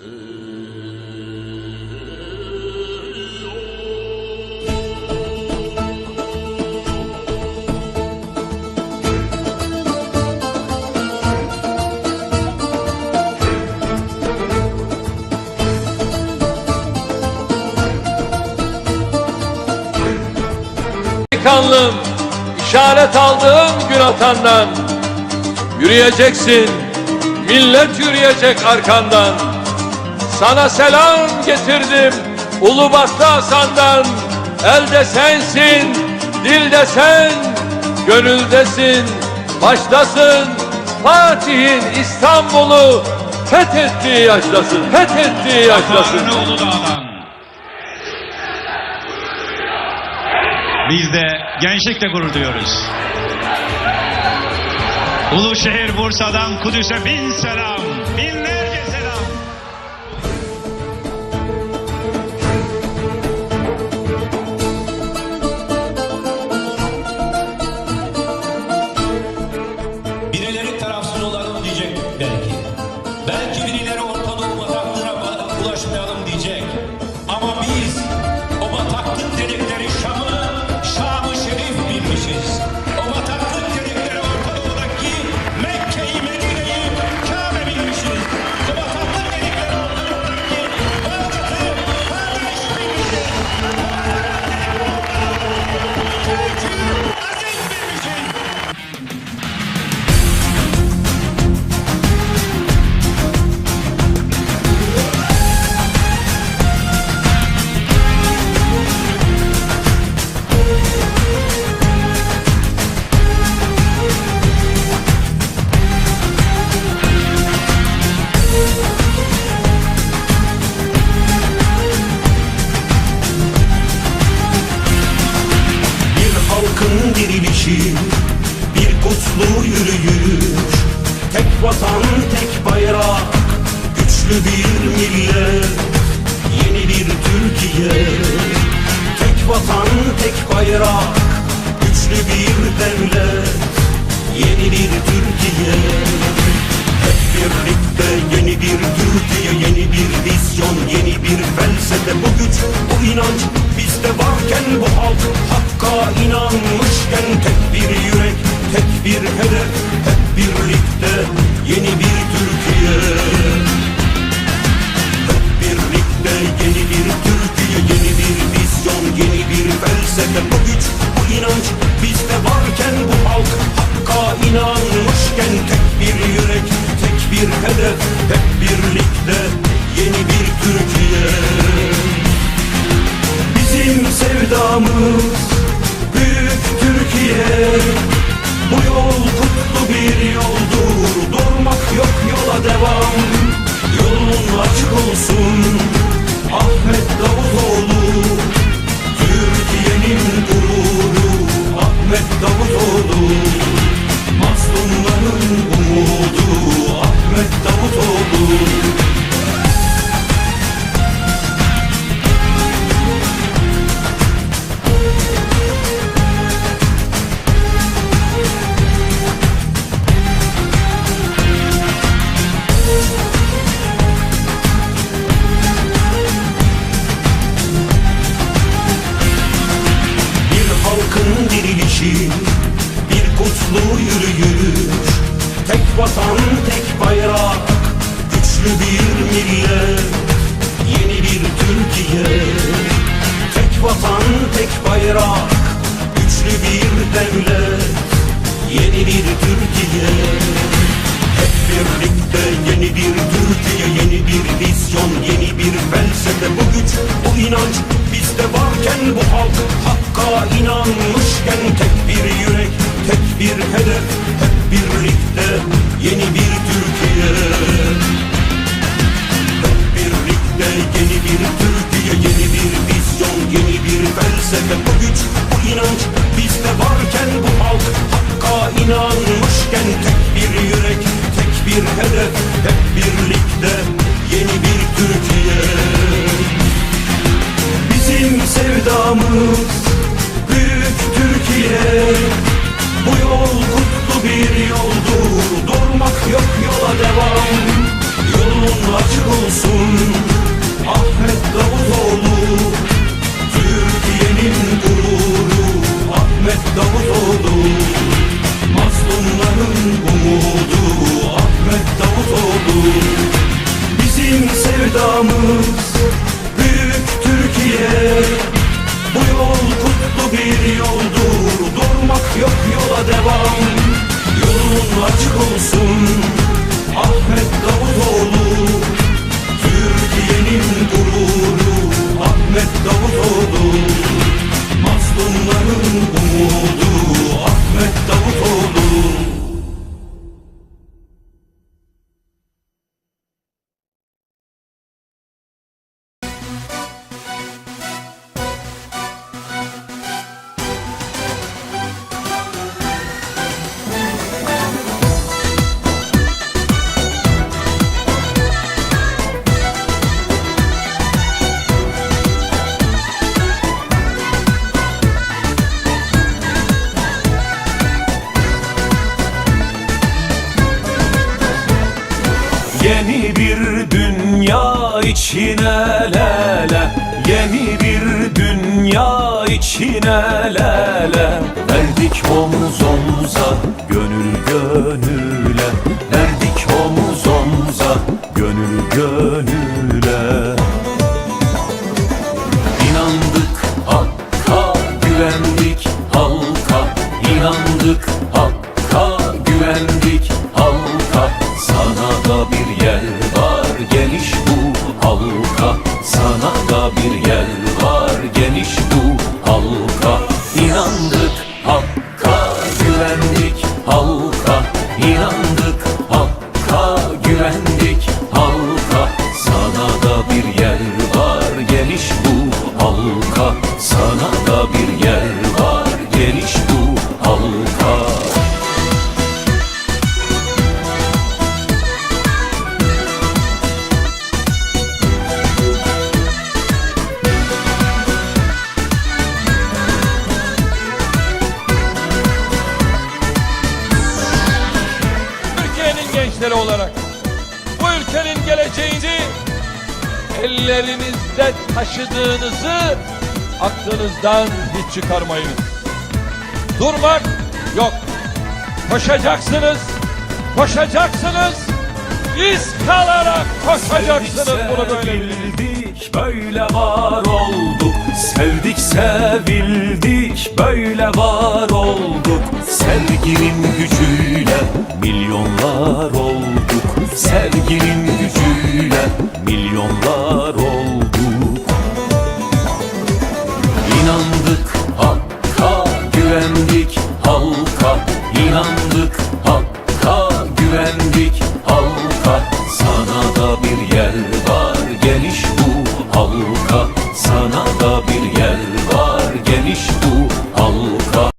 Kanlım, işaret aldığım gün atandan. Yürüyeceksin, millet yürüyecek arkandan Sana selam getirdim Ulubatlı Hasan'dan Elde sensin, dilde sen Gönüldesin, baştasın Fatih'in İstanbul'u fethettiği yaştasın Fethettiği yaştasın. Biz de gençlikle gurur duyuyoruz. Uluşehir Bursa'dan Kudüs'e bin selam, binlerce dirilişi, bir kutlu yürüyüş. Tek vatan, tek bayrak, güçlü bir millet Yeni bir Türkiye. Tek vatan, tek bayrak, güçlü bir devlet Yeni bir Türkiye. Hep birlikte yeni bir Türkiye, yeni bir vizyon, yeni bir felsefe. Bu güç, bu inanç bizde varken bu halk hakka inanmışken bir hedef, hep yürüyüş Tek vatan, tek bayrak, güçlü bir millet Yeni bir Türkiye. Tek vatan, tek bayrak, güçlü bir devlet Yeni bir Türkiye bir hedef, içine lele Yeni bir dünya içine lele. Verdik omuz omuza gönül gönüle. Verdik omuz omuza gönül gönüle halka Sana da bir yer var geniş bu halka. Gençleri olarak bu ülkenin geleceğini ellerinizde taşıdığınızı aklınızdan hiç çıkarmayınız. Durmak yok. Koşacaksınız, koşacaksınız, iz kalarak koşacaksınız bunu böyle. Sevildik böyle var olduk Sevdik sevildik böyle var olduk Sevginin gücüyle milyonlar olduk Sevginin gücüyle milyonlar olduk güvendik halka İnandık